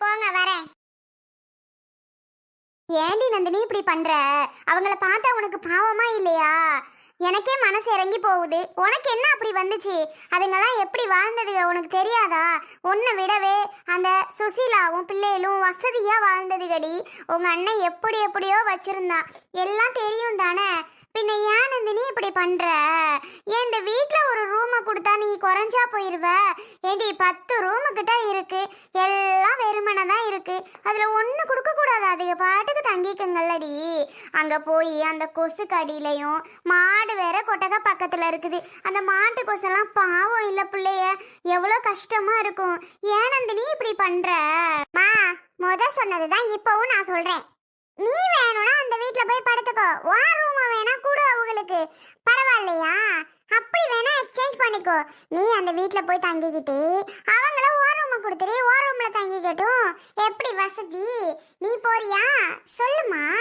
போங்க வரேன். ஏண்டி நந்தினி இப்படி பண்ற? அவங்கள பார்த்தா உனக்கு பாவமா இல்லையா? எனக்கே மனசு இறங்கி போகுது. உனக்கு என்ன அப்படி வந்துச்சு? அதுங்கெல்லாம் எப்படி வாழ்ந்தது? உனக்கு தெரியாதா? உன்னை விடவே அந்த சுசீலாவும் பிள்ளைகளும் வசதியா வாழ்ந்ததுகடி உங்கள் அண்ணன் எப்படி எப்படியோ வச்சுருந்தான். எல்லாம் தெரியும் தானே? பின்ன ஏன் நந்தினி இப்படி பண்ணுற ஏன் இந்த வீட்டில் கொடுத்தா நீ குறைஞ்சா போயிடுவ ஏண்டி பத்து ரூமு கிட்ட இருக்கு. எல்லாம் வெறுமனை தான் இருக்கு. அதுல ஒன்று கொடுக்க கூடாது. அதுக பாட்டுக்கு தங்கிக்குங்கல்லடி. அங்க போய் அந்த கொசு கடியிலையும் மாடு வேற கொட்டகை பக்கத்துல இருக்குது. அந்த மாட்டு கொசெல்லாம் பாவம் இல்ல பிள்ளைய. எவ்வளவு கஷ்டமா இருக்கும். ஏன் நந்தினி இப்படி பண்ணுற மா முத சொன்னதுதான் இப்பவும் நான் சொல்றேன். நீ வேணும்னா அந்த வீட்டில் போய் படுத்துக்கோ. வா ரூம் வேணா கூட அவங்களுக்கு. பரவாயில்லையா? அப்படி வேணா எக்ஸ்சேஞ்ச் பண்ணிக்கோ. நீ அந்த வீட்டில் போய் தங்கிக்கிட்டு அவங்கள ஓர் ரூம் கொடுத்துரு. ஓர் ரூமில் தங்கிக்கட்டும். எப்படி வசதி? நீ போறியா? சொல்லுமா.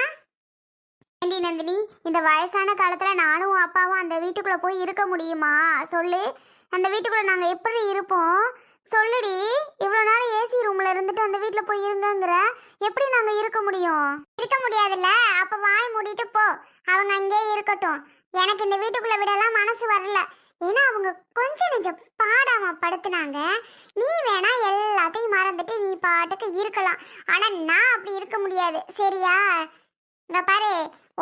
ஏண்டி நந்தினி இந்த வயசான காலத்தில் நானும் அப்பாவும் அந்த வீட்டுக்குள்ளே போய் இருக்க முடியுமா? சொல்லு. அந்த வீட்டுக்குள்ளே நாங்கள் எப்படி இருப்போம்? சொல்லுடி இவ்வளோ நாள் ஏசி ரூம்ல இருந்துட்டு அந்த வீட்டில் போய் இருங்கங்கிற எப்படி நாங்கள் இருக்க முடியும்? இருக்க முடியாதுல்ல அப்போ வாய் மூடிட்டு போ. அவங்க அங்கேயே இருக்கட்டும். எனக்கு இந்த வீட்டுக்குள்ளே விடலாம் மனசு வரல. ஏன்னா அவங்க கொஞ்சம் நெஞ்சம் பாடாம படுத்துனாங்க. நீ வேணா எல்லாத்தையும் மறந்துட்டு நீ பாட்டுக்கு இருக்கலாம். ஆனால் நான் அப்படி இருக்க முடியாது. சரியா? இந்த பாரு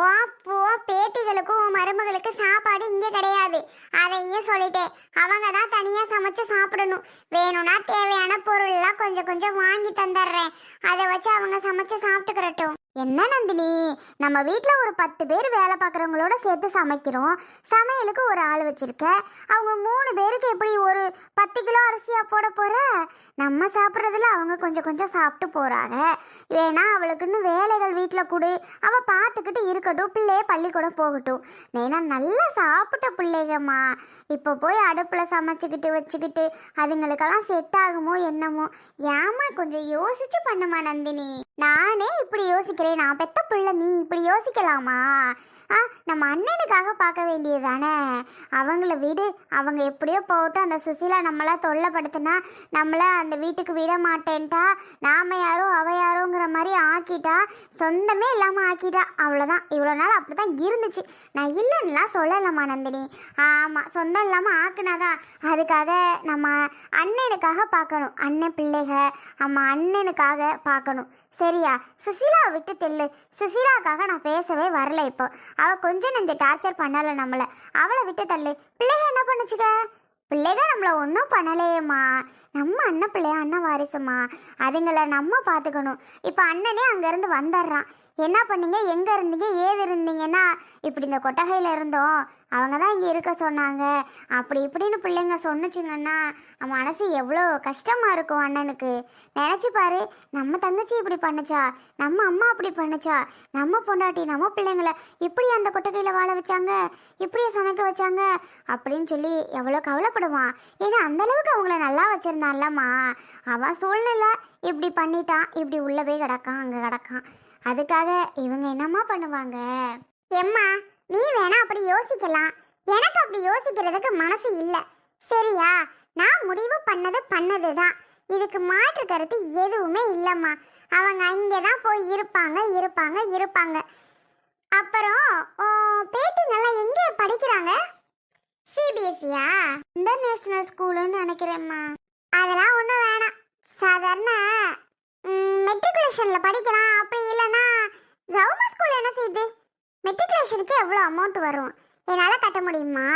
ஓ உன் பேத்திகளுக்கும் உன் மருமகளுக்கு சாப்பாடு இங்கே கிடையாது. அதையும் சொல்லிட்டேன். அவங்க தான் தனியாக சமைச்சு சாப்பிடணும். வேணும்னா தேவையான பொருள்லாம் கொஞ்சம் கொஞ்சம் வாங்கி தந்துடுறேன். அதை வச்சு அவங்க சமைச்சு சாப்பிட்டுக்கிறட்டும். என்ன நந்தினி? நம்ம வீட்டில் ஒரு பத்து பேர் வேலை பார்க்குறவங்களோட சேர்த்து சமைக்கிறோம். சமையலுக்கு ஒரு ஆள் வச்சுருக்க. அவங்க மூணு பேருக்கு எப்படி ஒரு பத்து கிலோ அரிசியாக போட போகிற நம்ம சாப்பிட்றதுல அவங்க கொஞ்சம் கொஞ்சம் சாப்பிட்டு போகிறாங்க வேணா அவளுக்குன்னு வேலைகள் வீட்டில் கொடு. அவள் பார்த்துக்கிட்டு இருக்கட்டும். பிள்ளையே பள்ளிக்கூடம் போகட்டும். நேனா நல்லா சாப்பிட்ட பிள்ளைகம்மா. இப்போ போய் அடுப்பில் சமைச்சிக்கிட்டு வச்சுக்கிட்டு அதுங்களுக்கெல்லாம் செட் ஆகுமோ என்னமோ? ஏமா கொஞ்சம் யோசிச்சு பண்ணுமா நந்தினி? நானே இப்படி யோசிக்கிறேன். நான் பெத்த பிள்ளை நீ இப்படி யோசிக்கலாமா? ஆ நம்ம அண்ணனுக்காக பார்க்க வேண்டியதானே அவங்கள விடு அவங்க எப்படியோ போட்டு அந்த சுசீலா நம்மளா தொல்லைப்படுத்தினா நம்மள அந்த வீட்டுக்கு விட மாட்டேன்ட்டா. நாம யாரோ அவ யாரோங்கிற மாதிரி ஆக்கிட்டா. சொந்தமே இல்லாமல் ஆக்கிட்டா. அவ்வளோதான் இவ்வளோ நாள் அப்படி தான் இருந்துச்சு. நான் இல்லைன்னுலாம் சொல்லலம்மா நந்தினி. ஆமாம் சொந்தம் இல்லாமல் ஆக்குனாதான். அதுக்காக நம்ம அண்ணனுக்காக பார்க்கணும். அண்ணன் பிள்ளைக நம்ம அண்ணனுக்காக பார்க்கணும். சரியா? சுசீலாவை விட்டு தெல்லு. சுசீலாக்காக நான் பேசவே வரல இப்போ. அவள் கொஞ்சம் நெஞ்சு டார்ச்சர் பண்ணலை நம்மளை. அவளை விட்டு தள்ளு. பிள்ளைக என்ன பண்ணுச்சுக்க பிள்ளைக நம்மளை ஒன்றும் பண்ணலையேம்மா. நம்ம அண்ணன் பிள்ளைய அண்ணன் வாரிசுமா? அதுங்களை நம்ம பார்த்துக்கணும். இப்போ அண்ணனே அங்கேருந்து வந்துடுறான். என்ன பண்ணீங்க? எங்கே இருந்தீங்க? ஏது இருந்தீங்கன்னா? இப்படி இந்த கொட்டகையில் இருந்தோம். அவங்க தான் இங்கே இருக்க சொன்னாங்க. அப்படி இப்படின்னு பிள்ளைங்க சொன்னுச்சுங்கன்னா மனசு எவ்வளோ கஷ்டமாக இருக்கும் அண்ணனுக்கு. நினச்சி பாரு நம்ம தங்கச்சி இப்படி பண்ணுச்சா? நம்ம அம்மா அப்படி பண்ணுச்சா? நம்ம பொண்டாட்டி நம்ம பிள்ளைங்கள இப்படி அந்த கொட்டகையில் வாழ வச்சாங்க? இப்படியே சமைக்க வச்சாங்க? அப்படின்னு சொல்லி எவ்வளோ கவலைப்படுவான். ஏன்னா அந்த அளவுக்கு அவங்கள நல்லா வச்சிருந்தான்லம்மா அவன் சூழ்நிலை இப்படி பண்ணிட்டான். இப்படி உள்ளே போய் கிடக்கான் அங்கே கிடக்கான். அதுக்காக இவங்க என்னம்மா பண்ணுவாங்க? எம்மா நீ வேணா அப்படி யோசிக்கலாம். எனக்கு அப்படி யோசிக்கிறதுக்கு மனசு இல்லை. சரியா? நான் முடிவு பண்ணது பண்ணது தான் இதுக்கு மாற்று கருத்து எதுவுமே இல்லைம்மா. அவங்க அங்கே தான் போய் இருப்பாங்க இருப்பாங்க இருப்பாங்க. அப்புறம் பேட்டிங்கெல்லாம் பேத்திங்கெல்லாம் எங்கே படிக்கிறாங்க? சிபிஎஸ்சியா? இன்டர்நேஷனல் ஸ்கூலுன்னு நினைக்கிறேம்மா. அதெல்லாம் ஒன்றும் வேணாம். சாதாரண மெட்ரிகுலேஷனில் படிக்கலாம் அப்படி எவ்வளோ அமௌண்ட் வரும்? என்னால் கட்ட முடியுமா?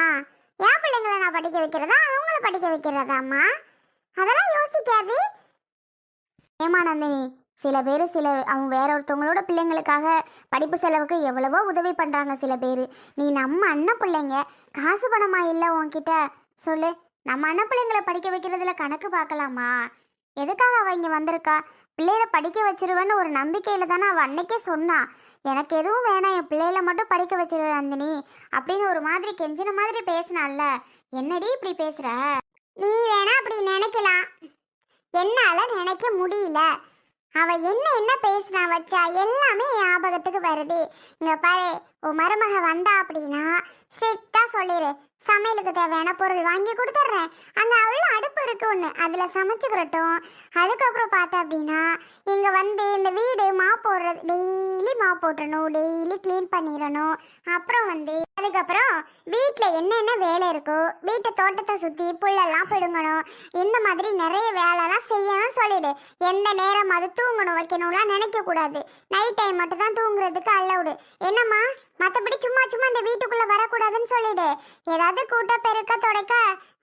என் பிள்ளைங்களை நான் படிக்க வைக்கிறதா? அவங்கள படிக்க வைக்கிறதாம்மா? அதெல்லாம் யோசிக்காது. ஏமா நந்தினி சில பேர் சில அவங்க வேற ஒருத்தவங்களோட பிள்ளைங்களுக்காக படிப்பு செலவுக்கு எவ்வளவோ உதவி பண்ணுறாங்க சில பேர். நீ நம்ம அண்ணன் பிள்ளைங்க காசு பணமா இல்லை உன்கிட்ட? சொல்லு நம்ம அண்ணன் பிள்ளைங்களை படிக்க வைக்கிறதுல கணக்கு பார்க்கலாமா? எதுக்காக அவள் இங்கே வந்திருக்கா? பிள்ளையில படிக்க வச்சிருவேன்னு ஒரு நம்பிக்கையில தானே அவள் அன்னைக்கே சொன்னா. எனக்கு எதுவும் வேணாம் என் பிள்ளையில மட்டும் படிக்க வச்சிரு நந்தினி அப்படின்னு ஒரு மாதிரி கெஞ்சின மாதிரி பேசினால என்னடி இப்படி பேசுற? நீ வேணா அப்படி நினைக்கலாம். என்னால நினைக்க முடியல. அவ என்ன என்ன பேசினா வச்சா எல்லாமே ஞாபகத்துக்கு வருது. இங்க பாரு உன் மருமக வந்தா அப்படின்னா ஸ்ட்ரிக்டா சொல்லிடு சமையலுக்கு தேவையான பொருள் வாங்கி கொடுத்துட்றேன். அங்கே அவ்வளோ அடுப்பு இருக்கு ஒன்று அதில் சமைச்சுக்கிறட்டும் அதுக்கப்புறம் பார்த்தா அப்படின்னா இங்கே வந்து இந்த வீடு மா போடுறது டெய்லி மா போட்டணும் டெய்லி க்ளீன் பண்ணிடணும். அப்புறம் வந்து அதுக்கப்புறம் வீட்டில் என்னென்ன வேலை இருக்கோ வீட்டை தோட்டத்தை சுற்றி புல்லெல்லாம் பிடுங்கணும் இந்த மாதிரி நிறைய வேலைலாம் செய்யணும்னு சொல்லிடு. எந்த நேரம் அது தூங்கணும் வைக்கணும்லாம் நினைக்கக்கூடாது. நைட் டைம் மட்டும் தான் தூங்குறதுக்கு அலவுடு என்னம்மா? மற்றபடி சும்மா சும்மா இந்த வீட்டுக்குள்ளே வரக்கூடாதுன்னு சொல்லிடு. ஏதாவது கூட்ட பெருக்க துடைக்க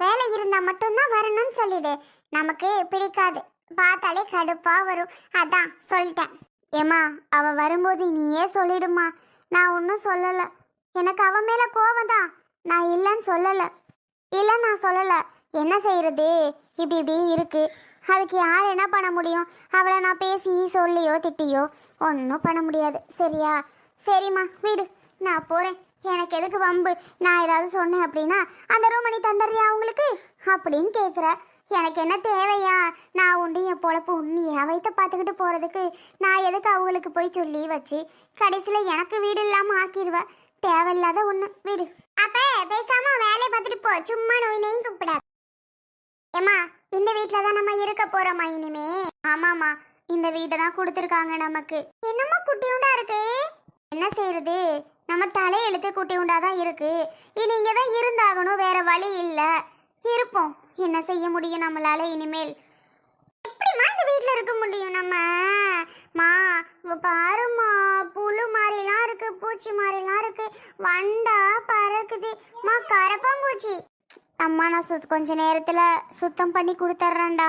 வேலை இருந்தால் மட்டும்தான் வரணும்னு சொல்லிடு. நமக்கு பிடிக்காது. பார்த்தாலே கடுப்பாக வரும். அதான் சொல்லிட்டேன். ஏம்மா அவள் வரும்போது நீயே சொல்லிடுமா நான் ஒன்றும் சொல்லலை. எனக்கு அவன் மேலே கோவம் தான் நான் இல்லைன்னு சொல்லலை. இல்லை நான் சொல்லலை. என்ன செய்யறது இப்படி இப்படி இருக்கு. அதுக்கு யார் என்ன பண்ண முடியும்? அவளை நான் பேசி சொல்லியோ திட்டியோ ஒன்றும் பண்ண முடியாது. சரியா? சரிம்மா வீடு. நான் போகிறேன் எனக்கு எதுக்கு வம்பு? நான் ஏதாவது சொன்னேன் அப்படின்னா அந்த ரூம் நீ தந்துடுறியா அவங்களுக்கு? அப்படின்னு கேட்குற எனக்கு என்ன தேவையா? நான் உண்டு என் பொழப்பு உண்ணி வைத்த பார்த்துக்கிட்டு போகிறதுக்கு நான் எதுக்கு அவங்களுக்கு போய் சொல்லி வச்சு கடைசியில் எனக்கு வீடு இல்லாமல் ஆக்கிடுவேன் தேவையில்லாத ஒண்ணு. வீடு. அப்ப பேசாம வேலையை பார்த்துட்டு போ. சும்மா நோய் நெய் கூப்பிடாது. ஏமா இந்த வீட்டில் தான் நம்ம இருக்க போறோமா இனிமே? ஆமாமா இந்த வீட்டை தான் கொடுத்துருக்காங்க நமக்கு. என்னமோ குட்டியுண்டா இருக்கு? என்ன செய்யறது நம்ம தலையெழுத்து குட்டியுண்டா தான் இருக்கு. இனி இங்கே தான் இருந்தாகணும் வேற வழி இல்லை. இருப்போம். என்ன செய்ய முடியும் நம்மளால இனிமேல்? எப்படிம்மா இந்த வீட்டில் இருக்க முடியும் நம்ம? மா பாருமா புழு மாதிரிலாம் இருக்கு பூச்சி மாதிரி வண்டா பறக்குது. மா கரப்பாம்பூச்சி. அம்மா நான் சுத் கொஞ்ச நேரத்தில் சுத்தம் பண்ணி கொடுத்துட்றேன்டா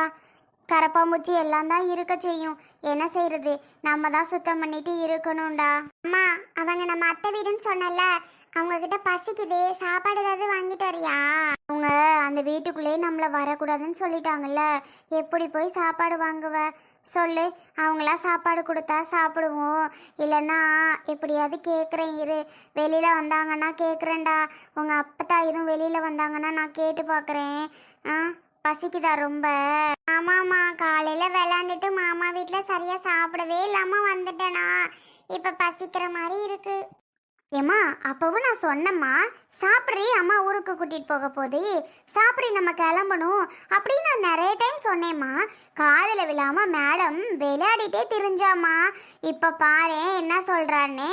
கரப்பாம்பூச்சி எல்லாம் தான் இருக்க செய்யும். என்ன செய்யறது நம்ம தான் சுத்தம் பண்ணிட்டு இருக்கணும்டா. அம்மா அவங்க நம்ம அத்தை வீடுன்னு சொன்னல அவங்க கிட்ட பசிக்குது. சாப்பாடு ஏதாவது வாங்கிட்டு வரியா? அவங்க அந்த வீட்டுக்குள்ளேயே நம்மளை வரக்கூடாதுன்னு சொல்லிட்டாங்கல்ல. எப்படி போய் சாப்பாடு வாங்குவ? சொல்லு. அவங்களாம் சாப்பாடு கொடுத்தா சாப்பிடுவோம். இல்லைன்னா எப்படியாவது கேட்குறேன் இரு. வெளியில் வந்தாங்கன்னா கேட்குறேன்டா உங்கள் அப்பத்தா எதுவும் வெளியில் வந்தாங்கன்னா நான் கேட்டு பார்க்குறேன் ஆ பசிக்குதா ரொம்ப? ஆமாம்மா காலையில் விளாண்டுட்டு மாமா வீட்டில் சரியாக சாப்பிடவே இல்லாமல் வந்துட்டேனா. இப்போ பசிக்கிற மாதிரி இருக்கு. ஏம்மா அப்பவும் நான் சொன்னம்மா சாப்பிட்றி அம்மா ஊருக்கு கூட்டிகிட்டு போக போகுது. சாப்பிட்றி நம்ம கிளம்பணும். அப்படின்னு நான் நிறைய டைம் சொன்னேம்மா. காதில் விழாமல் மேடம் விளையாடிட்டே திரிஞ்சாம்மா. இப்போ பாரு என்ன சொல்கிறான்னு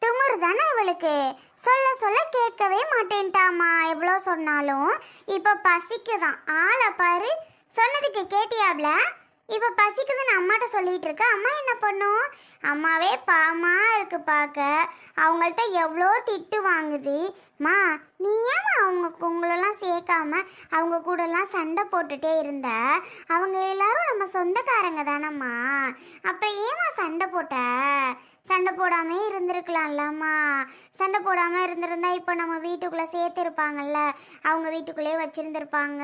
திமுரு தானே இவளுக்கு. சொல்ல சொல்ல கேட்கவே மாட்டேன்ட்டாம்மா எவ்வளோ சொன்னாலும். இப்போ பசிக்குதான். ஆளை பாரு. சொன்னதுக்கு கேட்டியாப்ல? இப்போ பசிக்குதுன்னு அம்மாட்ட சொல்லிட்டு இருக்க. அம்மா என்ன பண்ணும்? அம்மாவே பாமா இருக்கு பார்க்க அவங்கள்ட்ட எவ்வளோ திட்டு வாங்குது. மா நீ ஏன் அவங்க உங்களெல்லாம் சேர்க்காம அவங்க கூடலாம் சண்டை போட்டுட்டே இருந்த? அவங்க எல்லாரும் நம்ம சொந்தக்காரங்க தானம்மா. அப்புறம் ஏமா சண்டை போட்ட? சண்டை போடாமே இருந்திருக்கலாம்லம்மா. சண்டை போடாமல் இருந்திருந்தா இப்போ நம்ம வீட்டுக்குள்ளே சேர்த்துருப்பாங்கல்ல. அவங்க வீட்டுக்குள்ளேயே வச்சுருந்துருப்பாங்க.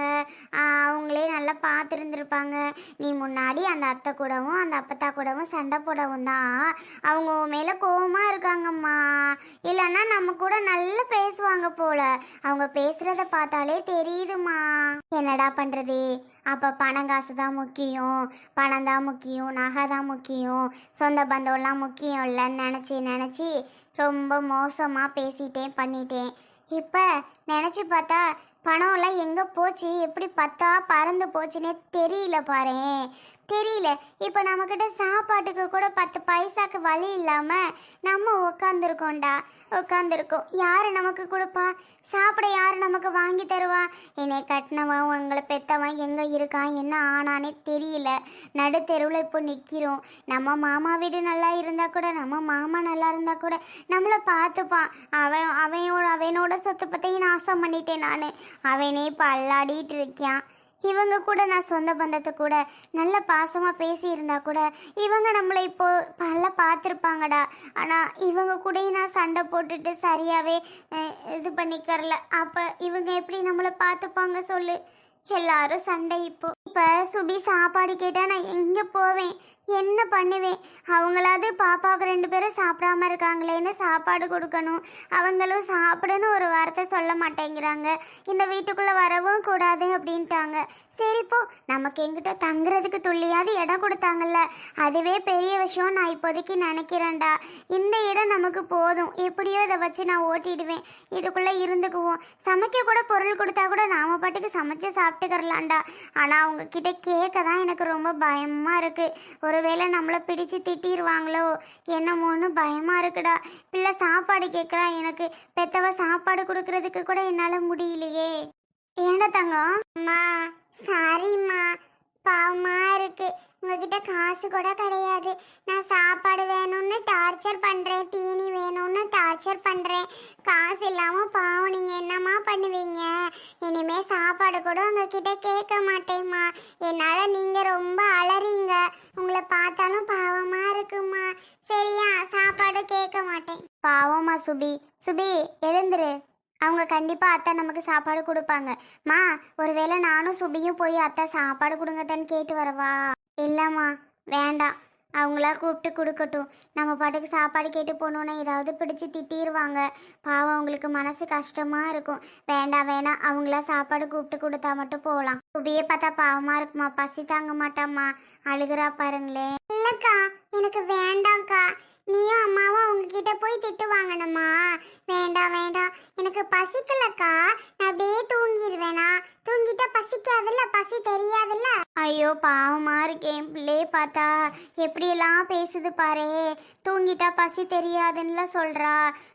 அவங்களே நல்லா பார்த்துருந்துருப்பாங்க. நீ முன்னாடி அந்த அத்தை கூடவும் அந்த அப்பத்தா கூடவும் சண்டை போடவும் தான். அவங்க மேலே கோபமாக இருக்காங்கம்மா. இல்லைன்னா நம்ம கூட நல்லா பேசுவாங்க போல. அவங்க பேசுகிறத பார்த்தாலே தெரியுதுமா என்னடா பண்ணுறது அப்போ பணம் காசு தான் முக்கியம். பணம் தான் முக்கியம். நகை தான் முக்கியம். சொந்த பந்தம்லாம் முக்கியம் இல்லைன்னு நினச்சி நினச்சி ரொம்ப மோசமாக பேசிட்டேன் பண்ணிட்டேன். இப்போ நினச்சி பார்த்தா பணம்லாம் எங்கே போச்சு? எப்படி பத்தா பறந்து போச்சுன்னே தெரியல பாரு தெரியல. இப்போ நம்மக்கிட்ட சாப்பாட்டுக்கு கூட பத்து பைசாக்கு வழி இல்லாமல் நம்ம உட்காந்துருக்கோம்டா உட்காந்துருக்கோம் யார் நமக்கு கொடுப்பா? சாப்பிட யார் நமக்கு வாங்கி தருவா? என்னை கட்டினவன் உங்களை பெத்தவன் எங்கே இருக்கான் என்ன ஆனானே தெரியல. நடு தெருவில் இப்போ நிற்கிறோம் நம்ம மாமா வீடு நல்லா இருந்தால் கூட நம்ம மாமா நல்லா இருந்தால் கூட நம்மளை பார்த்துப்பான். அவன் அவனோட அவனோட சொத்து பற்றியும் நாசம் பண்ணிட்டேன் நான். அவனே இப்போ அல்லாடிட்டு இருக்கான் இவங்க கூட நான் சொந்த பந்தத்தை கூட நல்ல பாசமாக பேசியிருந்தா கூட இவங்க நம்மளை இப்போ நல்லா பார்த்துருப்பாங்கடா. ஆனால் இவங்க கூடயும் நான் சண்டை போட்டுட்டு சரியாகவே இது பண்ணிக்கிறல. அப்போ இவங்க எப்படி நம்மளை பார்த்துப்பாங்க சொல்லு. எல்லாரும் சண்டை இப்போ. இப்போ சுபி சாப்பாடு கேட்டால் நான் எங்கே போவேன்? என்ன பண்ணுவேன் அவங்களாவது பாப்பாவுக்கு ரெண்டு பேரும் சாப்பிடாம இருக்காங்களேன்னு சாப்பாடு கொடுக்கணும்? அவங்களும் சாப்பிடுன்னு ஒரு வார்த்தை சொல்ல மாட்டேங்கிறாங்க. இந்த வீட்டுக்குள்ளே வரவும் கூடாது அப்படின்ட்டாங்க. சரி போ நமக்கு எங்கிட்ட தங்குறதுக்கு துள்ளியாவது இடம் கொடுத்தாங்கல்ல. அதுவே பெரிய விஷயம் நான் இப்போதைக்கு நினைக்கிறேன்டா. இந்த இடம் நமக்கு போதும். எப்படியோ இதை வச்சு நான் ஓட்டிடுவேன். இதுக்குள்ளே இருந்துக்குவோம். சமைக்க கூட பொருள் கொடுத்தா கூட நாம பாட்டுக்கு சமைச்சு சாப்பிட்டுக்கரலாம்டா ஆனால் அவங்கக்கிட்ட கேட்க தான் எனக்கு ரொம்ப பயமாக இருக்குது ஒரு ஒருவேளை நம்மளை பிடிச்சு திட்டிடுவாங்களோ என்னமோன்னு பயமாக இருக்குடா. பிள்ளை சாப்பாடு கேட்குறா எனக்கு பெத்தவ சாப்பாடு கொடுக்கறதுக்கு கூட என்னால் முடியலையே. ஏண்டா தங்கம்? அம்மா சாரிம்மா பாவமாக இருக்கு. உங்ககிட்ட காசு கூட கிடையாது. நான் சாப்பாடு வேணும்னு டார்ச்சர் பண்றேன். தீனி வேணும்னு டார்ச்சர் பண்றேன். காசு இல்லாமல் பாவம். நீங்கள் என்னம்மா பண்ணுவீங்க? இனிமே சா கூட உங்ககிட்ட கேட்க மாட்டேம்மா. என்னால் நீங்கள் ரொம்ப அலறீங்க. உங்களை பார்த்தாலும் பாவமாக இருக்குமா சரியா சாப்பாடு கேட்க மாட்டேன். பாவமா சுபி. சுபி எழுந்துரு. அவங்க கண்டிப்பாக அத்தை நமக்கு சாப்பாடு கொடுப்பாங்க. மா ஒருவேளை நானும் சுபியும் போய் அத்தை சாப்பாடு கொடுங்கத்தான்னு கேட்டு வரவா? இல்லைம்மா வேண்டாம். அவங்களா கூப்பிட்டு கொடுக்கட்டும். நம்ம பாட்டுக்கு சாப்பாடு கேட்டு போனோன்னா ஏதாவது பிடிச்சி திட்டிடுவாங்க பாவம் அவங்களுக்கு மனசு கஷ்டமா இருக்கும். வேண்டாம் வேணாம் அவங்களா சாப்பாடு கூப்பிட்டு கொடுத்தா மட்டும் போகலாம். சுபியை பார்த்தா பாவமா இருக்குமா? பசி தாங்க மாட்டாம்மா. அழுகிறா பாருங்களேன் இல்லைக்கா எனக்கு வேண்டாம்க்கா. நீயும் அம்மாவும் அவங்கக்கிட்ட போய் திட்டு வாங்கணுமா? வேண்டாம் வேண்டாம். எனக்கு பசிக்கலக்கா. நான் அப்படியே தூங்கிடுவேனா பசிக்காதுல்ல? பசி தெரியாதுல்ல? ஐயோ பாவமா இருக்கேன் பிள்ளைய பார்த்தா எப்படியெல்லாம் பேசுது பாரு. தூங்கிட்டா பசி தெரியாதுன்னுல சொல்றா.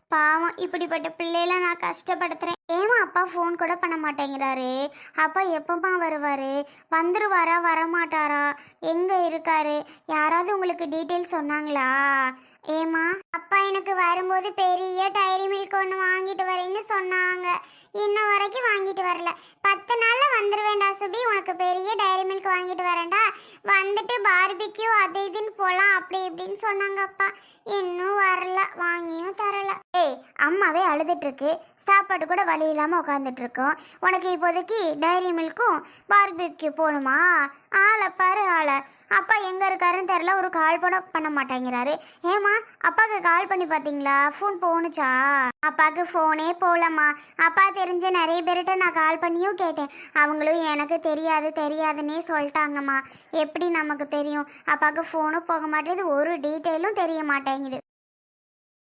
பாவம் இப்படிப்பட்ட பிள்ளையில நான் கஷ்டப்படுத்துறேன். ஏமா அப்பா ஃபோன் கூட பண்ண மாட்டேங்கிறாரு? அப்பா எப்பமா வருவாரு? வந்துருவாரா வரமாட்டாரா? எங்க இருக்காரு? யாராவது உங்களுக்கு டீட்டெயில் சொன்னாங்களா? ஏமா அப்பா எனக்கு வரும்போது பெரிய டைரி மில்க் ஒன்று வாங்கிட்டு வரேன்னு சொன்னாங்க. இன்ன வரைக்கும் வாங்கிட்டு வரல. பத்து நாளில் வந்துருவேண்டா சுபி. உனக்கு பெரிய டைரி மில்க் வாங்கிட்டு வரேன்டா. வந்துட்டு பார்பிக்யூ அது இதுன்னு போகலாம் அப்படி இப்படின்னு சொன்னாங்க அப்பா. இன்னும் வரல வாங்கியும் தரல. ஏய் அம்மாவே அழுதுட்டு இருக்கு. சாப்பாடு கூட வழி இல்லாமல் உட்காந்துட்ருக்கோம் உனக்கு இப்போதைக்கு டைரி மில்க்கும் பார்பிக்கு போகணுமா ஆளை பாரு ஆளை. அப்பா எங்கே இருக்காருன்னு தெரில ஒரு கால் பண்ண பண்ண மாட்டேங்கிறாரு. ஏமா அப்பாவுக்கு கால் பண்ணி பார்த்தீங்களா? ஃபோன் போணுச்சா? அப்பாவுக்கு ஃபோனே போகலம்மா அப்பா தெரிஞ்ச நிறைய பேர்கிட்ட நான் கால் பண்ணியும் கேட்டேன். அவங்களும் எனக்கு தெரியாது தெரியாதுன்னே சொல்லிட்டாங்கம்மா. எப்படி நமக்கு தெரியும்? அப்பாவுக்கு ஃபோனும் போக மாட்டேங்குது ஒரு டீட்டெயிலும் தெரிய மாட்டேங்குது.